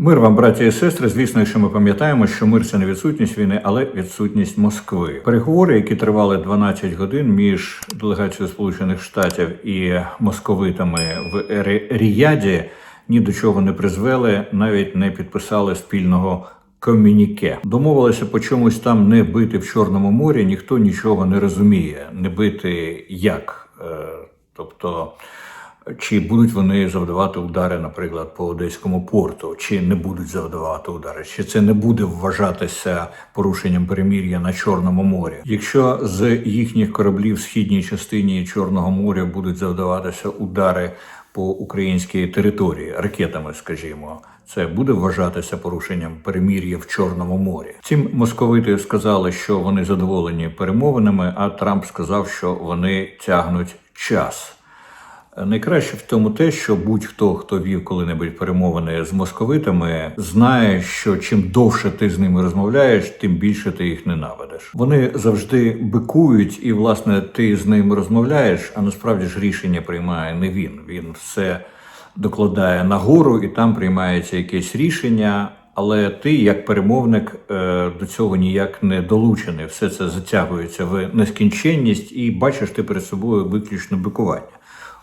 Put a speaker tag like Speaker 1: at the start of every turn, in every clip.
Speaker 1: Мир вам, браті і сестри. Звісно, що ми пам'ятаємо, що мир це не відсутність війни, але відсутність Москви. Переговори, які тривали 12 годин між делегацією Сполучених Штатів і московитами в Ріяді, ні до чого не призвели, навіть не підписали спільного. Комюніке домовилися по чомусь там не бити в Чорному морі, ніхто нічого не розуміє. Не бити як. Е, тобто чи будуть вони завдавати удари, наприклад, по одеському порту, чи не будуть завдавати удари, чи це не буде вважатися порушенням перемір'я на Чорному морі? Якщо з їхніх кораблів в східній частині Чорного моря будуть завдаватися удари по українській території ракетами, скажімо, це буде вважатися порушенням перемір'я в Чорному морі. Втім, московити сказали, що вони задоволені перемовинами, а Трамп сказав, що вони тягнуть час. Найкраще в тому те, що будь-хто, хто вів коли-небудь перемовини з московитами, знає, що чим довше ти з ними розмовляєш, тим більше ти їх ненавидиш. Вони завжди бикують, і власне ти з ними розмовляєш, а насправді ж рішення приймає не він. Він все докладає нагору, і там приймається якесь рішення. Але ти, як перемовник, е, до цього ніяк не долучений. Все це затягується в нескінченність, і бачиш ти перед собою виключно бикування.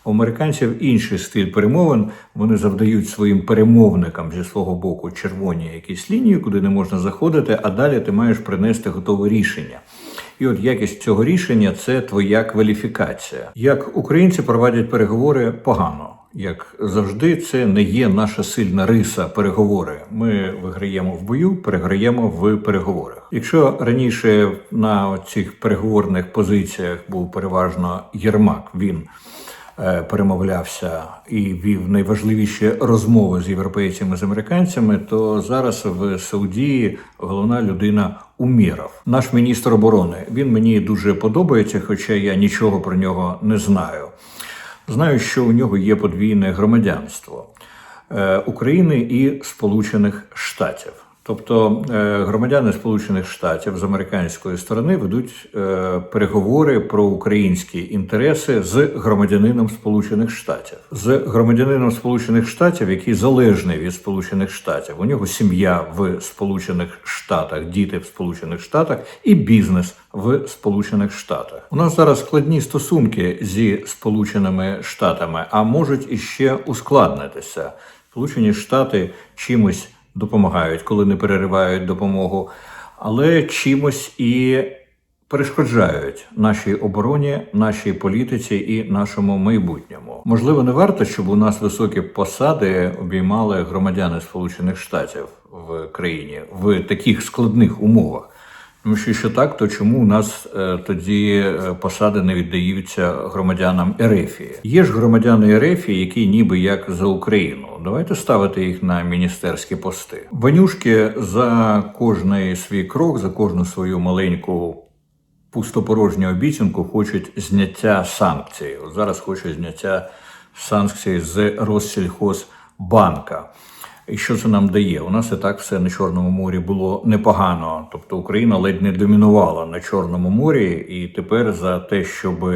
Speaker 1: У американців інший стиль перемовин. Вони завдають своїм перемовникам зі свого боку червоні якісь лінії, куди не можна заходити, а далі ти маєш принести готове рішення. І от якість цього рішення це твоя кваліфікація. Як українці проводять переговори погано. Як завжди, це не є наша сильна риса переговори. Ми виграємо в бою, переграємо в переговорах. Якщо раніше на цих переговорних позиціях був переважно Єрмак, він перемовлявся і вів найважливіші розмови з європейцями з американцями, то зараз в Саудії головна людина Уміров, наш міністр оборони. Він мені дуже подобається, хоча я нічого про нього не знаю. Знаю, що у нього є подвійне громадянство е, України і Сполучених Штатів. Тобто е, громадяни Сполучених Штатів з американської сторони ведуть е, переговори про українські інтереси з громадянином Сполучених Штатів, з громадянином Сполучених Штатів, який залежний від Сполучених Штатів. У нього сім'я в Сполучених Штатах, діти в Сполучених Штатах і бізнес в Сполучених Штатах. У нас зараз складні стосунки зі Сполученими Штатами, а можуть іще ускладнитися. Сполучені Штати чимось допомагають, коли не переривають допомогу, але чимось і перешкоджають нашій обороні, нашій політиці і нашому майбутньому. Можливо, не варто, щоб у нас високі посади обіймали громадяни Сполучених Штатів в країні в таких складних умовах. Тому що якщо так, то чому у нас е, тоді е, посади не віддаються громадянам Ерефії? Є ж громадяни Ерефії, які ніби як за Україну. Давайте ставити їх на міністерські пости. Ванюшки за кожний свій крок, за кожну свою маленьку пустопорожню обіцянку хочуть зняття санкцій. От зараз хочуть зняття санкцій з Россельхозбанка. І що це нам дає? У нас і так все на Чорному морі було непогано. Тобто Україна ледь не домінувала на Чорному морі, і тепер за те, щоб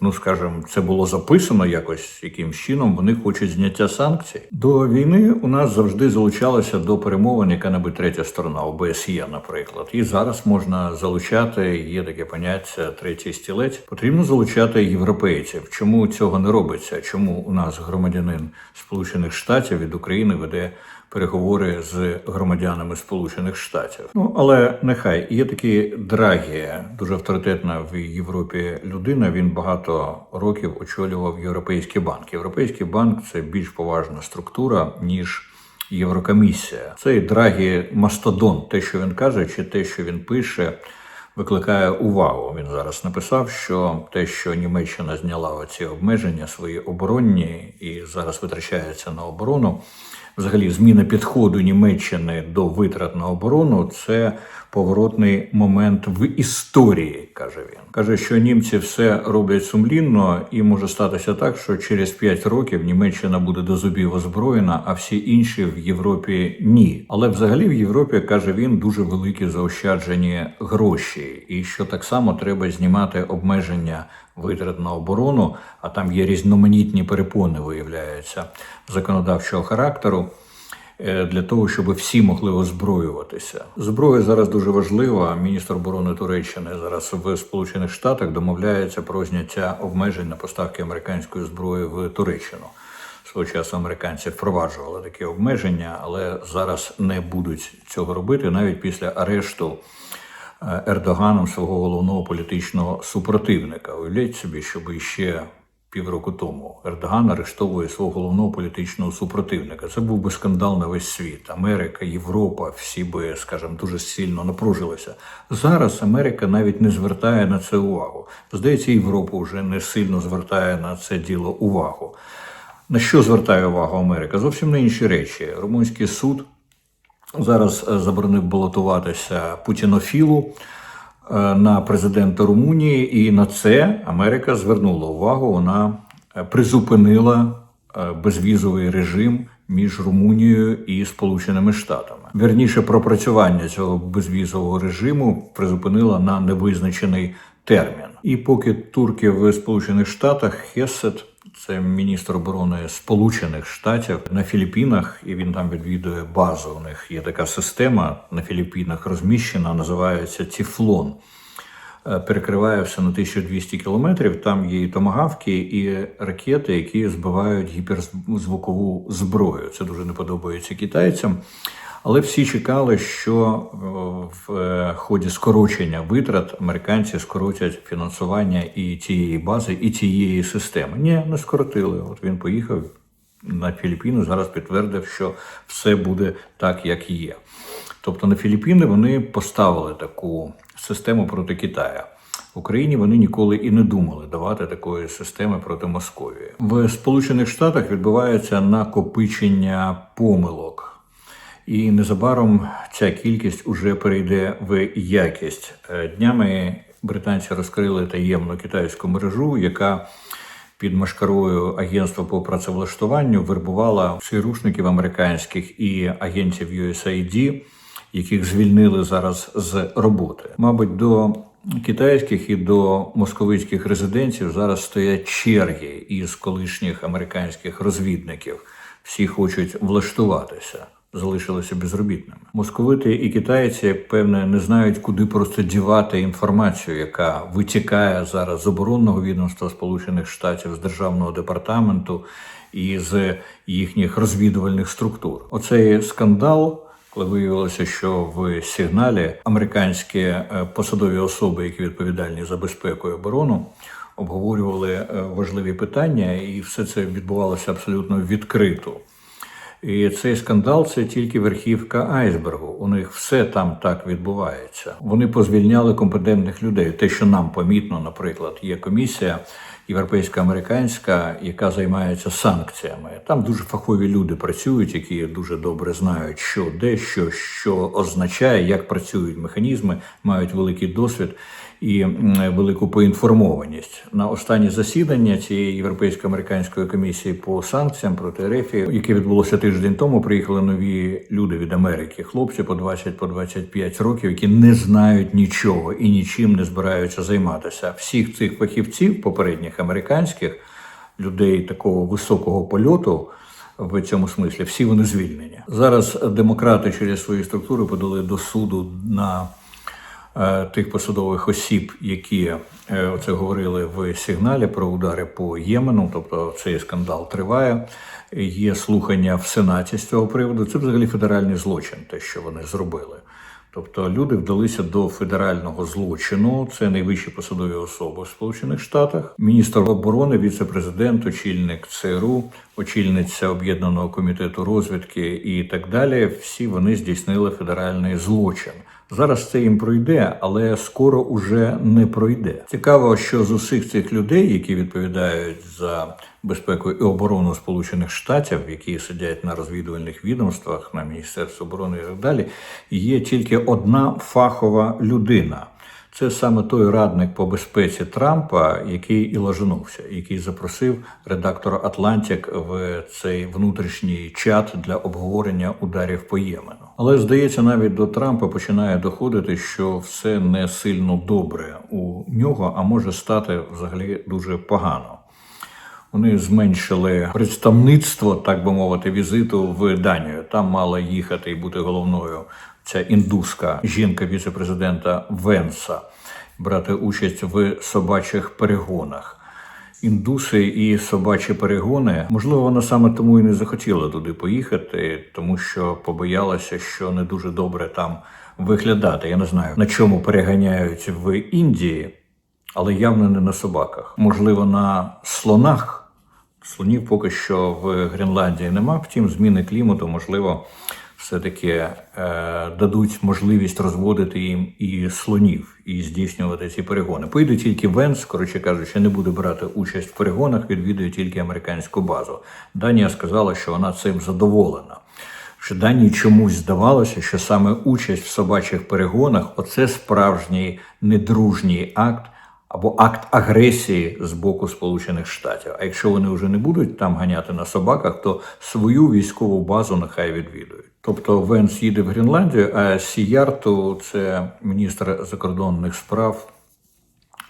Speaker 1: ну скажімо, це було записано якось якимсь чином, вони хочуть зняття санкцій. До війни у нас завжди залучалася до перемовин яка-небудь третя сторона, ОБСЄ, наприклад. І зараз можна залучати. Є таке поняття третій стілець. Потрібно залучати європейців. Чому цього не робиться? Чому у нас громадянин Сполучених Штатів від України веде? Переговори з громадянами Сполучених Штатів. Ну але нехай є такий Драгі, дуже авторитетна в Європі людина. Він багато років очолював Європейський банк. Європейський банк це більш поважна структура ніж. Єврокомісія цей Драгі мастодон, те, що він каже, чи те, що він пише, викликає увагу. Він зараз написав, що те, що Німеччина зняла оці обмеження свої оборонні і зараз витрачається на оборону. Взагалі, зміна підходу Німеччини до витрат на оборону це поворотний момент в історії, каже він. Каже, що німці все роблять сумлінно, і може статися так, що через 5 років Німеччина буде до зубів озброєна, а всі інші в Європі ні. Але взагалі в Європі каже він дуже великі заощаджені гроші, і що так само треба знімати обмеження витрат на оборону, а там є різноманітні перепони, виявляється, законодавчого характеру. е, для того, щоб всі могли озброюватися. Зброя зараз дуже важлива. Міністр оборони Туреччини зараз в Сполучених Штатах домовляється про зняття обмежень на поставки американської зброї в Туреччину. Свого часу американці впроваджували такі обмеження, але зараз не будуть цього робити навіть після арешту Ердоганом свого головного політичного супротивника. Уявляють собі, щоб іще півроку тому Ердоган арештовує свого головного політичного супротивника. Це був би скандал на весь світ. Америка, Європа, всі би, скажімо, дуже сильно напружилися. Зараз Америка навіть не звертає на це увагу. Здається, Європа вже не сильно звертає на це діло увагу. На що звертає увагу Америка? Зовсім на інші речі. Румунський суд зараз е, заборонив балотуватися путінофілу е, на президента Румунії, і на це Америка звернула увагу. Вона е, призупинила безвізовий режим між Румунією і Сполученими Штатами. Вірніше, пропрацювання цього безвізового режиму призупинила на невизначений термін. І поки турки в Сполучених Штатах Хесет це міністр оборони Сполучених Штатів на Філіппінах, і він там відвідує базу. У них є така система на Філіппінах розміщена, називається Тіфлон. Е, Перекриває все на 1200 кілометрів. Там є і томагавки, і ракети, які збивають гіперзвукову зброю. Це дуже не подобається китайцям. Але всі чекали, що е, в е, ході скорочення витрат американці скоротять фінансування і цієї бази, і цієї системи. Ні, не скоротили. От він поїхав на Філіппіни, зараз підтвердив, що все буде так, як є. Тобто на Філіппіни вони поставили таку систему проти Китая. В Україні вони ніколи і не думали давати такої системи проти Московії. В Сполучених Штатах відбувається накопичення помилок. І незабаром ця кількість уже перейде в якість. Е, Днями британці розкрили таємну китайську мережу, яка під машкарою агентства по працевлаштуванню вербувала рушників американських і агентів USAID, яких звільнили зараз з роботи. Мабуть, до китайських і до московицьких резиденців зараз стоять черги із колишніх американських розвідників. Всі хочуть влаштуватися залишилися безробітними. Московити і китайці, як певне, не знають, куди просто дівати інформацію, яка витікає зараз з оборонного відомства Сполучених Штатів, з державного департаменту і з їхніх розвідувальних структур. Оцей скандал. Коли виявилося, що в сигналі американські е, посадові особи, які відповідальні за безпеку і оборону, обговорювали е, важливі питання, і все це відбувалося абсолютно відкрито. І цей скандал це тільки верхівка айсбергу. У них все там так відбувається. Вони позвільняли компетентних людей. Те, що нам помітно, наприклад, є комісія європейська американська, яка займається санкціями. Там дуже фахові люди працюють, які дуже добре знають, що де, що, що означає, як працюють механізми, мають великий досвід і велику поінформованість. На останнє засідання цієї європейсько-американської комісії по санкціям проти РФ, яке відбулося тиждень тому, приїхали нові люди від Америки, хлопці по 20 по 25 років, які не знають нічого і нічим не збираються займатися. Всіх цих фахівців, попередніх американських людей такого високого польоту. В цьому смислі всі вони звільнені зараз. Демократи через свої структури подали до суду на тих посадових осіб, які е, оце говорили в сигналі про удари по Ємену. Тобто цей скандал триває. Є слухання в сенаті з цього приводу. Це взагалі федеральний злочин, те, що вони зробили. Тобто люди вдалися до федерального злочину. Це найвищі посадові особи в Сполучених Штатах. Міністр оборони, віце-президент, очільник ЦРУ, очільниця об'єднаного комітету розвідки і так далі. Всі вони здійснили федеральний злочин. Зараз це їм пройде, але скоро уже не пройде. Цікаво, що з усіх цих людей, які відповідають за безпеку і оборону Сполучених Штатів, які сидять на розвідувальних відомствах, на Міністерстві оборони і так далі, є тільки одна фахова людина. Це саме той радник по безпеці Трампа, який і лажанувся, який запросив редактора Атлантик в цей внутрішній чат для обговорення ударів по Ємену. Але здається, навіть до Трампа починає доходити, що все не сильно добре у нього, а може стати взагалі дуже погано. Вони зменшили представництво, так би мовити, візиту в Данію. Там мала їхати і бути головною ця індуска жінка віце-президента Венса, брати участь в собачих перегонах. Індуси і собачі перегони, можливо, вона саме тому і не захотіла туди поїхати, тому що побоялася, що не дуже добре там виглядати. Я не знаю на чому переганяють в Індії, але явно не на собаках. Можливо, на слонах. Слонів поки що в Гренландії нема. Втім, зміни клімату, можливо, все-таки е, дадуть можливість розводити їм і слонів і здійснювати ці перегони. Поїде тільки Венс, коротше кажучи, не буде брати участь в перегонах, відвідує тільки американську базу. Данія сказала, що вона цим задоволена. Що Данії чомусь здавалося, що саме участь в собачих перегонах оце справжній недружній акт або акт агресії з боку Сполучених Штатів. А якщо вони вже не будуть там ганяти на собаках, то свою військову базу нехай відвідують. Тобто Венс їде в Гренландію, а Сіярту це міністр закордонних справ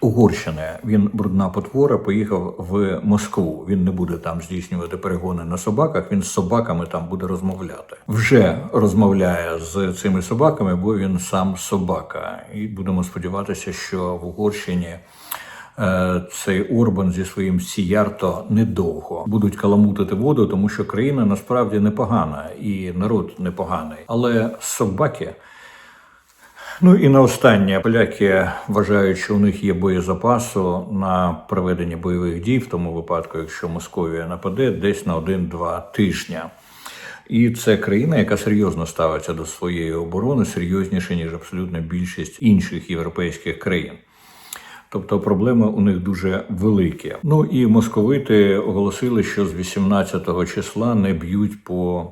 Speaker 1: Угорщини. Він брудна потвора, поїхав в Москву. Він не буде там здійснювати перегони на собаках. Він з собаками там буде розмовляти. Вже розмовляє з цими собаками, бо він сам собака. І будемо сподіватися, що в Угорщині. е, Цей Орбан зі своїм Сіярто недовго будуть каламутити воду, тому що країна насправді непогана і народ непоганий. Але собаки Ну і на останнє поляки вважають, що у них є боєзапасу на проведення бойових дій, в тому випадку, якщо Московія нападе, десь на 1-2 тижня. І це країна, яка серйозно ставиться до своєї оборони, серйозніше ніж абсолютно більшість інших європейських країн. Тобто проблеми у них дуже великі. Ну і московити оголосили, що з 18 числа не б'ють по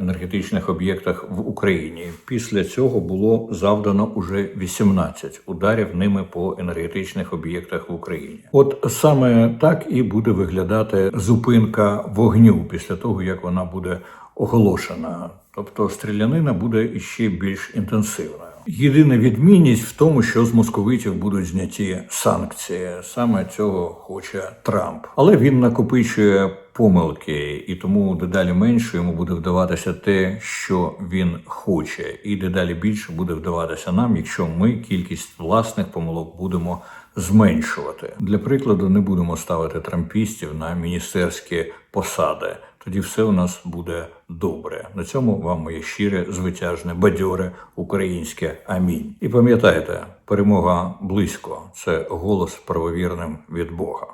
Speaker 1: енергетичних об'єктах в Україні. Після цього було завдано уже 18 ударів ними по енергетичних об'єктах в Україні. От саме так і буде виглядати зупинка вогню після того, як вона буде оголошена. Тобто стрілянина буде іще більш інтенсивною. Єдина відмінність в тому, що з московитів будуть зняті санкції. Саме цього хоче Трамп, але він накопичує помилки, і тому дедалі менше йому буде вдаватися те, що він хоче, і дедалі більше буде вдаватися нам, якщо ми кількість власних помилок будемо зменшувати. Для прикладу, не будемо ставити трампістів на міністерські посади. Тоді все у нас буде добре. На цьому вам моє щире, звитяжне, бадьоре українське амінь. І пам'ятайте, перемога близько це голос правовірним від Бога.